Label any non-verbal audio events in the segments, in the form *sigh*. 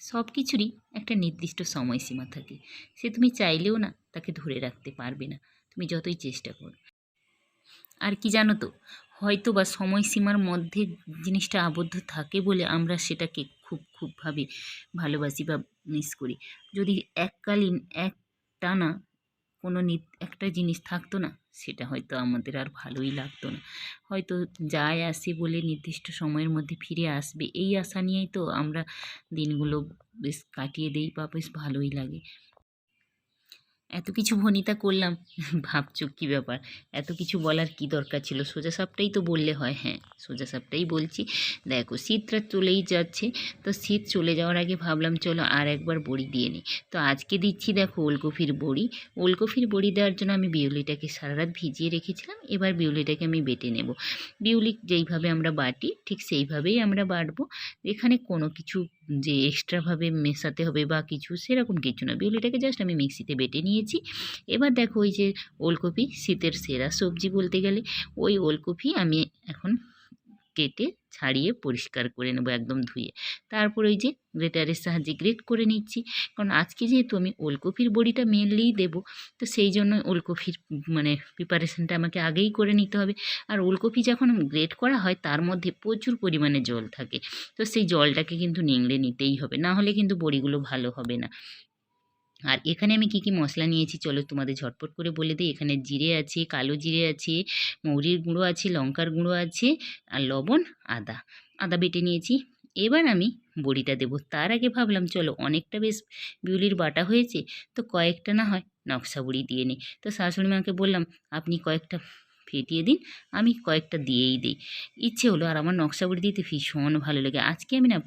সব কিছুরই একটা নির্দিষ্ট সময়সীমা থাকে। সে তুমি চাইলেও না তাকে ধরে রাখতে পারবে না। তুমি যতই চেষ্টা করো। আর কি জানো তো হয়তো বা সময়সীমার মধ্যে জিনিসটা আবদ্ধ থাকে বলে আমরা সেটাকে খুব খুবভাবে ভালোবাসি বা মিস করি। যদি এককালীন এক টানা কোনো একটা জিনিস থাকতো না সেটা হয়তো আমাদের আর ভালোই লাগতো না। হয়তো যায় আসি বলে নির্দিষ্ট সময়ের মধ্যে ফিরে আসবে, এই আশা নিয়েই তো আমরা দিনগুলো বেশ কাটিয়ে দিই বা বেশ ভালোই লাগে। এত কিছু ভনিতা করলাম। ভাবছ কী ব্যাপার? এত কিছু বলার কি দরকার ছিল? সোজা সাপটাই তো বললে হয় হ্যাঁ। সোজা সাপটাই বলছি। দেখো শীতটা চলেই যাচ্ছে। তো শীত চলে যাওয়ার আগে ভাবলাম চলো আর একবার বড়ি দিয়ে নিই। তো আজকে দিচ্ছি দেখো ওলকপির বড়ি। ওলকপির বড়ি দেওয়ার জন্য আমি বিউলিটাকে সারা রাত ভিজিয়ে রেখেছিলাম। এবার বিউলিটাকে আমি বেটে নেব। বিউলি যেইভাবে আমরা বাটি, ঠিক সেইভাবেই আমরা বাটবো। এখানে কোনো কিছু যে এক্সট্রাভাবে মেশাতে হবে বা কিছু সেরকম কিছু না। বিউলিটাকে জাস্ট আমি মিক্সিতে বেটে নিয়েছি। এবার দেখো ওই যে ওলকপি, শীতের সেরা সবজি বলতে গেলে, ওই ওলকপি আমি এখন কেটে ছাড়িয়ে পরিষ্কার করে নেব একদম ধুয়ে। তারপর ওই যে গ্রেটারের সাহায্যে গ্রেট করে নিচ্ছি। কারণ আজকে যেহেতু আমি ওলকপির বড়িটা মেনলিই দেবো, তো সেই জন্য ওলকপির মানে প্রিপারেশনটা আমাকে আগেই করে নিতে হবে। আর ওলকপি যখন গ্রেট করা হয়, তার মধ্যে প্রচুর পরিমাণে জল থাকে। তো সেই জলটাকে কিন্তু নিংড়ে নিতেই হবে। না হলে কিন্তু বড়িগুলো ভালো হবে না। আর এখানে আমি কি কি মশলা নিয়েছি চলো তোমাদের ঝটপট করে বলে দিই। এখানে জিরে আছে, কালো জিরে আছে, মৌরির গুঁড়ো আছে, লঙ্কার গুঁড়ো আছে, আর লবণ, আদা। আদা বেটে নিয়েছি। এবার আমি বড়িটা দেবো। তার আগে ভাবলাম, চলো অনেকটা বেশ বিউলির বাটা হয়েছে, তো কয়েকটা না হয় নকশা বড়ি দিয়ে নিই। তো শাশুড়ি মাকে বললাম, আপনি কয়েকটা ফেটিয়ে দিন, আমি কয়েকটা দিয়েই দিই। ইচ্ছে হলো, আর আমার নকশা বড়ি দিতে ভীষণ ভালো লাগে। আজকে আমি না,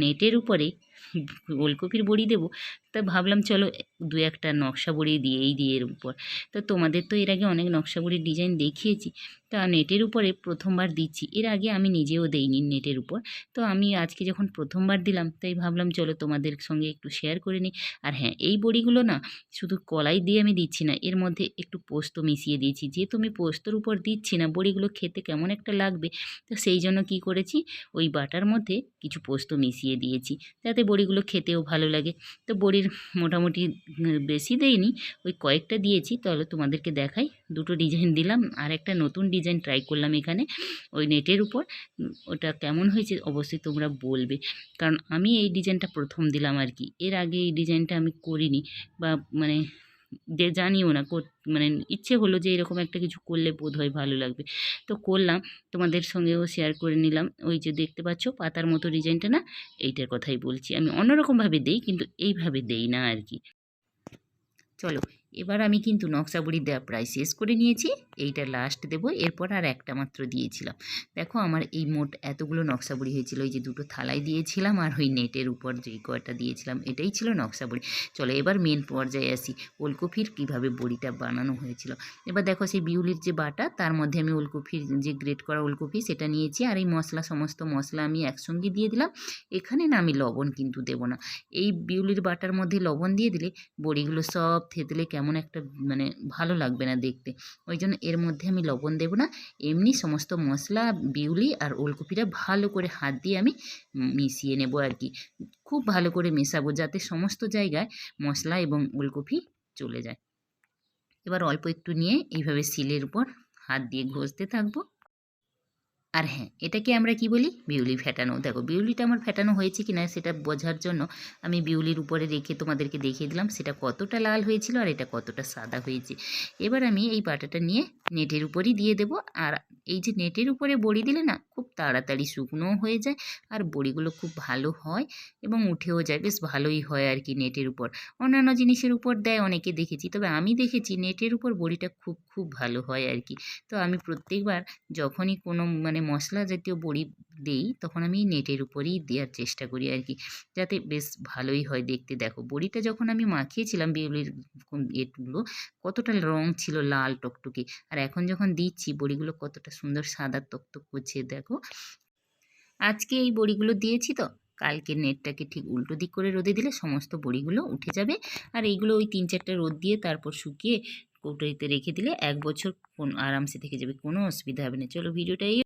নেটের উপরে *laughs* ওলকপির বড়ি দেবো। তা ভাবলাম চলো দু একটা নকশা বড়ি দিয়েই দিই এর উপর। তো তোমাদের তো এর আগে অনেক নকশা বড়ির ডিজাইন দেখিয়েছি। তা নেটের উপরে প্রথমবার দিচ্ছি। এর আগে আমি নিজেও দেইনি নেটের উপর। তো আমি আজকে যখন প্রথমবার দিলাম, তাই ভাবলাম চলো তোমাদের সঙ্গে একটু শেয়ার করে নিই। আর হ্যাঁ এই বড়িগুলো না শুধু কলাই দিয়ে আমি দিচ্ছি না, এর মধ্যে একটু পোস্ত মিশিয়ে দিয়েছি। যেহেতু আমি পোস্তর উপর দিচ্ছি না, বড়িগুলো খেতে কেমন একটা লাগবে, তো সেই জন্য কি করেছি, ওই বাটার মধ্যে কিছু পোস্ত মিশিয়ে দিয়েছি। যাতে বড়িগুলো খেতেও ভালো লাগে। তো বড়ির মোটামুটি বেশি দেয়নি ওই কয়েকটা দিয়েছি। তাহলে তোমাদেরকে দেখাই। দুটো ডিজাইন দিলাম, আর একটা নতুন ডিজাইন ট্রাই করলাম এখানে, ওই নেটের উপর। ওটা কেমন হয়েছে অবশ্যই তোমরা বলবে। কারণ আমি এই ডিজাইনটা প্রথম দিলাম আর কি। এর আগে এই ডিজাইনটা আমি করিনি বা মানে যে জানিও না মানে ইচ্ছে হলো যে এরকম একটা কিছু করলে বোধ হয় ভালো লাগবে। তো করলাম, তোমাদের সঙ্গেও শেয়ার করে নিলাম। ওই যে দেখতে পাচ্ছ, পাতার মতো ডিজাইনটা না, এইটার কথাই বলছি। আমি অন্যরকমভাবে দেই, কিন্তু এইভাবে দেই না আর কি। চলো, এবার আমি কিন্তু নকশা বড়ি দেওয়া প্রায় শেষ করে নিয়েছি। এইটা লাস্ট দেবো। এরপর আর একটা মাত্র দিয়েছিলাম। দেখো আমার এই মোট এতগুলো নকশা বড়ি হয়েছিল, ওই যে দুটো থালায় দিয়েছিলাম আর ওই নেটের উপর যেই কয়টা দিয়েছিলাম, এটাই ছিল নকশা বড়ি চলো এবার মেন পর্যায়ে আসি, ওলকপির কীভাবে বড়িটা বানানো হয়েছিল। এবার দেখো সেই বিউলির যে বাটা, তার মধ্যে আমি ওলকপির যে গ্রেট করা ওলকপি, সেটা নিয়েছি আর এই মশলা, সমস্ত মশলা আমি একসঙ্গে দিয়ে দিলাম। এখানে না আমি লবণ কিন্তু দেবো না। এই বিউলির বাটার মধ্যে লবণ দিয়ে দিলে বড়িগুলো সব থেতলে কেমন একটা মানে ভালো লাগবে না দেখতে। ওই জন্য এর মধ্যে আমি লবণ দেব না। এমনি সমস্ত মশলা, বিউলি আর ওলকপিটা ভালো করে হাত দিয়ে আমি মিশিয়ে নেব আর কি। খুব ভালো করে মেশাবো যাতে সমস্ত জায়গায় মশলা এবং ওলকপি চলে যায়। এবার অল্প একটু নিয়ে এইভাবে শিলের উপর হাত দিয়ে ঘষতে থাকব। আর হ্যাঁ এটাকে আমরা কি বলি? বিউলি ফেটানো। দেখো, বিউলিটা আমার ফেটানো হয়েছে কি না সেটা বোঝার জন্য আমি বিউলির উপরে রেখে তোমাদেরকে দেখিয়ে দিলাম সেটা কতটা লাল হয়েছিল আর এটা কতটা সাদা হয়েছে। এবার আমি এই পাটাটা নিয়ে নেটের উপরই দিয়ে দেব। আর এই যে নেটের উপরে বড়ি দিলে না খুব তাড়াতাড়ি শুকনোও হয়ে যায় আর বড়িগুলো খুব ভালো হয় এবং উঠেও যায়। বেশ ভালোই হয় আর কি নেটের উপর। অন্যান্য জিনিসের উপর দেয়, অনেকে দেখেছি। তবে আমি দেখেছি নেটের উপর বড়িটা খুব খুব ভালো হয় আর কি। তো আমি প্রত্যেকবার যখনই কোনো মানে মশলা জাতীয় বড়ি দেই, তখন আমি নেটের উপরেই দেওয়ার চেষ্টা করি আর কি যাতে বেশ ভালোই হয় দেখতে। দেখো, বড়িটা যখন আমি মাখিয়েছিলাম বিউলির এগুলো কতটা রং ছিল লাল টকটকে। আর এখন যখন দিচ্ছি, বড়িগুলো কতটা সুন্দর সাদা টকটক করছে, দেখো। আজকে এই বড়িগুলো দিয়েছি তো কালকে নেটটাকে ঠিক উল্টো দিক করে রোদে দিলে সমস্ত বড়িগুলো উঠে যাবে। আর এইগুলো ওই তিন চারটে রোদ দিয়ে তারপর শুকিয়ে কৌটোতে রেখে দিলে এক বছর কোন আরামসে থেকে যাবে, কোনো অসুবিধা হবে না। চলো, ভিডিওটা